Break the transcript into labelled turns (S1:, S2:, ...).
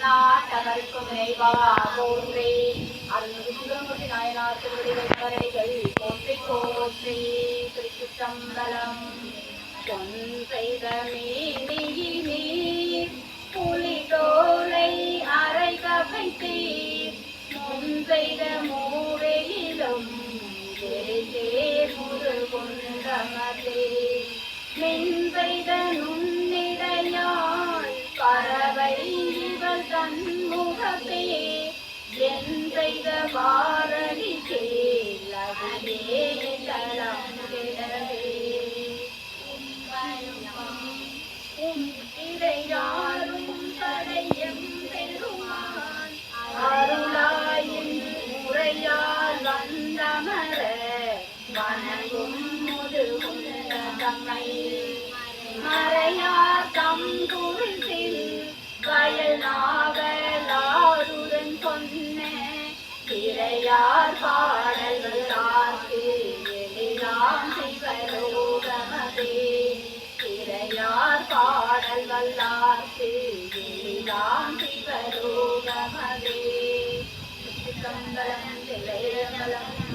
S1: எண்ணாட்டவருக்கும் நினைவா போன்றே அருள்மிகு சுந்தரமூர்த்தி நாயனார் திருவடிகள் போற்றி போற்றி. திருச்சிற்றம்பலம். பொன் செய்த மேனியினீர் புலி அரை கவைத்தீர் முன் செய்த மூரையிலும் தேர் கொண்டமதே மின் செய்த நுண்ணிடையாள் தன்முகத்தே எந்த செய்த பாரதி கேளவே தளம் கிடவே. இடையாரும் தடையும் பெருமான் அருளாயின் முறையால் வந்தமர வணங்கும் முதுகுந்த தம்மை மர அடியார் பாடல் தாக்கு எதிராம் சிவலோகமதே இறையார் பாடல் வல்லார்க்கு எதிராம் சிவலோகமதே. கம்பளம் திளையமலம்